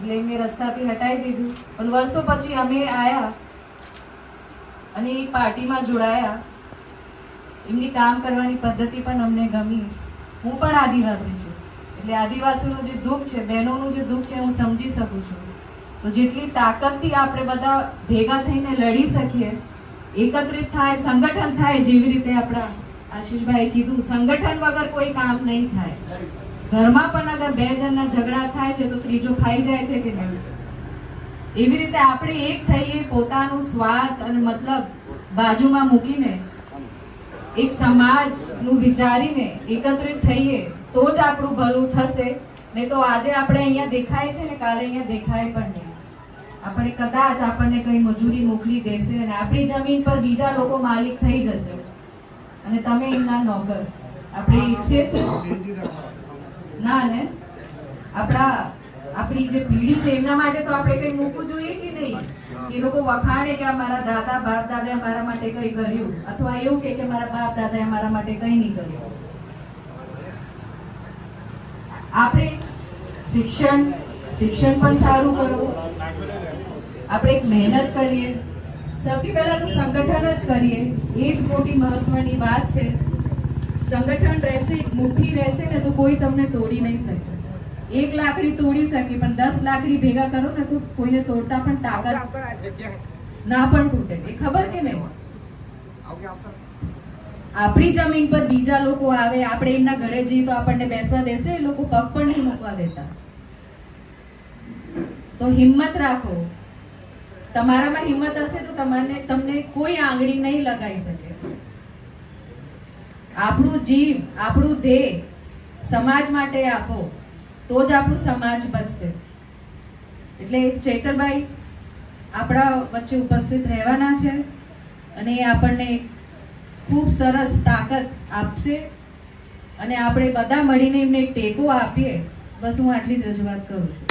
એટલે એમને રસ્તાથી હટાવી દીધું. પણ વર્ષો પછી અમે આવ્યા અને એ પાર્ટીમાં જોડાયા. એમની કામ કરવાની પદ્ધતિ પણ અમને ગમી. હું પણ આદિવાસી છું. એટલે આદિવાસીનું જે દુઃખ છે, બહેનોનું જે દુઃખ છે, હું સમજી શકું છું. તો જેટલી તાકાતથી આપણે બધા ભેગા થઈને લડી શકીએ, એકત્રિત થાય, સંગઠન થાય, જેવી રીતે આપણા આશીષભાઈ કીધું, સંગઠન વગર કોઈ કામ નહીં થાય. ઘરમાં પણ અગર બે જણના ઝઘડા થાય છે તો ત્રીજો ખાઈ જાય છે કે નહીં? એવી રીતે આપણે એક થઈએ પોતાનું સ્વાર્થ અને મતલબ બાજુમાં મૂકીને, એક સમાજનું વિચારીને એકત્રિત થઈએ, તો જ આપણું ભલું થશે. નહીં તો આજે આપણે અહીંયા દેખાય છે ને કાલે અહીંયા દેખાય પણ નહીં. આપણે કદાચ આપણને કંઈ મજૂરી મોકલી દેશે અને આપણી જમીન પર બીજા લોકો માલિક થઈ જશે. અને તમે એમના નોકર. આપણે ઈચ્છીએ છીએ. ના, ને? આપણા, આપણી જે પેઢી છે, એમના માટે તો આપણે કંઈ મૂકવું જોઈએ કે નહીં? એ લોકો વખાણે કે અમારા દાદા, બાપ દાદાએ અમારા માટે કંઈ કર્યું, અથવા એવું કે કે મારા બાપ દાદાએ અમારા માટે કંઈ નહીં કર્યું. આપણે શિક્ષણ શિક્ષણ પણ સારું કરવું. આપણે એક મહેનત કરીએ. સૌથી પહેલા તો સંગઠન જ કરીએ. એ જ મોટી મહત્વની વાત છે. સંગઠન રહેશે, મુઠ્ઠી રહેશે ને તો કોઈ તમને તોડી નહીં શકે. એક લાકડી તોડી શકે, પણ દસ લાકડી ભેગા કરો ને તો કોઈને તોડતા પણ તાકાત ના પણ તૂટે. એ ખબર કે નહીં? આપણી જમીન પર બીજા લોકો આવે, આપણે એમના ઘરે જઈએ તો આપણને બેસવા દેશે, એ લોકો પગ પણ નહીં મૂકવા દેતા. તો હિંમત રાખો. તમારામાં હિંમત હશે તો તમારે તમને કોઈ આંગળી નહીં લગાવી શકે. આપણું જીવ, આપણું ધ્યેય સમાજ માટે આપો, તો જ આપણું સમાજ બચશે એટલે ચૈતરભાઈ આપણા વચ્ચે ઉપસ્થિત રહેવાના છે અને એ આપણને ખૂબ સરસ તાકાત આપશે અને આપણે બધા મળીને એમને ટેકો આપીએ. બસ હું આટલી જ રજૂઆત કરું છું.